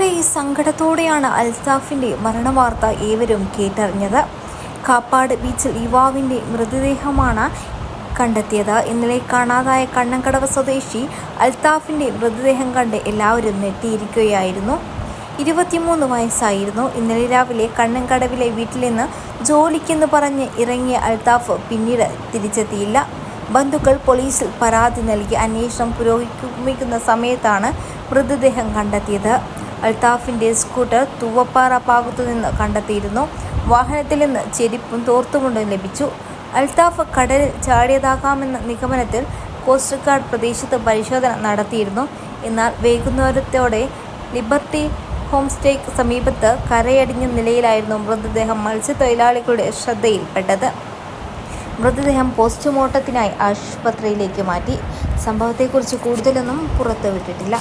ഏറെ സങ്കടത്തോടെയാണ് അൽസാഫിന്റെ മരണവാർത്ത ഏവരും കേട്ടറിഞ്ഞത്. കാപ്പാട് ബീച്ചിൽ യുവാവിന്റെ മൃതദേഹമാണ് കണ്ടെത്തിയത്. ഇന്നലെ കാണാതായ കണ്ണങ്കടവ് സ്വദേശി അൽത്താഫിന്റെ മൃതദേഹം കണ്ട് എല്ലാവരും നെട്ടിയിരിക്കുകയായിരുന്നു ഇരുപത്തിമൂന്ന് വയസ്സായിരുന്നു. ഇന്നലെ രാവിലെ കണ്ണങ്കടവിലെ വീട്ടിൽ നിന്ന് ജോലിക്കെന്ന് പറഞ്ഞ് ഇറങ്ങിയ അൽത്താഫ് പിന്നീട് തിരിച്ചെത്തിയില്ല. ബന്ധുക്കൾ പോലീസിൽ പരാതി നൽകി അന്വേഷണം പുരോഗമിക്കുന്ന സമയത്താണ് മൃതദേഹം കണ്ടെത്തിയത്. അൽത്താഫിന്റെ സ്കൂട്ടർ തൂവപ്പാറ ഭാഗത്തു നിന്ന് കണ്ടെത്തിയിരുന്നു. വാഹനത്തിൽ നിന്ന് ചെരിപ്പും തോർത്തുമുണ്ടും ലഭിച്ചു. അൽത്താഫ് കടലിൽ ചാടിയതാകാമെന്ന നിഗമനത്തിൽ കോസ്റ്റ് ഗാർഡ് പ്രദേശത്ത് പരിശോധന നടത്തിയിരുന്നു. എന്നാൽ വൈകുന്നേരത്തോടെ ലിബർട്ടി ഹോം സ്റ്റേക്ക് സമീപത്ത് കരയടിഞ്ഞ നിലയിലായിരുന്നു മൃതദേഹം മത്സ്യത്തൊഴിലാളികളുടെ ശ്രദ്ധയിൽപ്പെട്ടത്. മൃതദേഹം പോസ്റ്റ്മോർട്ടത്തിനായി ആശുപത്രിയിലേക്ക് മാറ്റി. സംഭവത്തെക്കുറിച്ച് കൂടുതലൊന്നും പുറത്തുവിട്ടിട്ടില്ല.